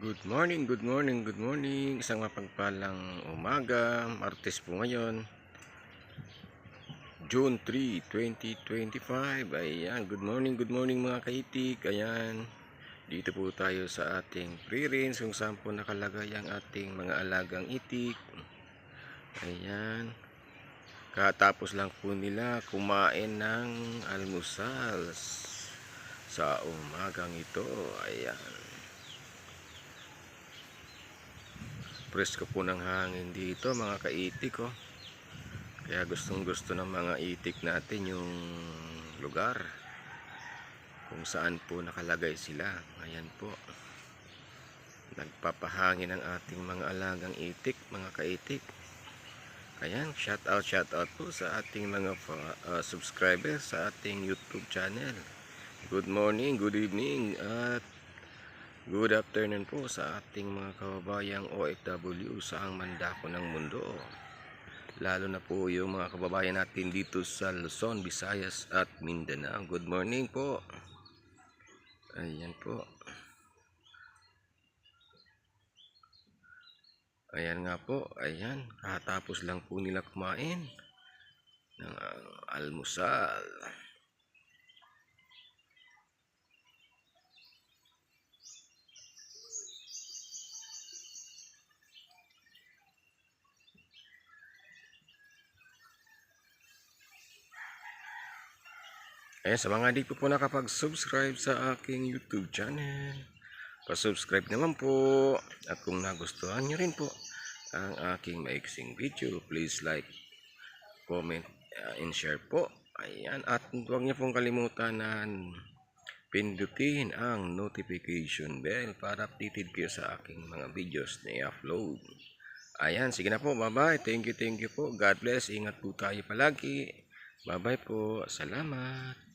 Good morning, good morning, good morning. Isang mapagpalang umaga. Martes po ngayon. June 3, 2025. Ayan, good morning, good morning mga kaitik. Ayan, dito po tayo sa ating pre-rinse kung saan po nakalagay ang ating mga alagang itik. Ayan. Katapos lang po nila kumain ng almusal sa umagang ito. Ayan. Presko po ng hangin dito mga kaitik oh. kaya gustong gusto ng mga itik natin yung lugar kung saan po nakalagay sila. Ayan po. Nagpapahangin ang ating mga alagang itik mga kaitik. Ayan shout out shout out po sa ating mga uh, subscribers sa ating youtube channel. Good morning good evening at Good afternoon po sa ating mga kababayang OFW sa ang mandako ng mundo. Lalo na po yung mga kababayan natin dito sa Luzon, Visayas at Mindanao. Good morning po. Ayan po. Ayan nga po, ayan. Katapos lang po nila kumain ng uh, almusal. Ayan, sa mga di po po nakapag-subscribe sa aking YouTube channel, pa-subscribe naman po. At kung nagustuhan nyo rin po ang aking maiksing video, please like, comment, uh, and share po. Ayan, at huwag niyo pong kalimutan na pindutin ang notification bell para updated kayo sa aking mga videos na i-upload. Ayan, sige na po, bye-bye. Thank you, thank you po. God bless. Ingat po tayo palagi. Bye-bye po. Salamat.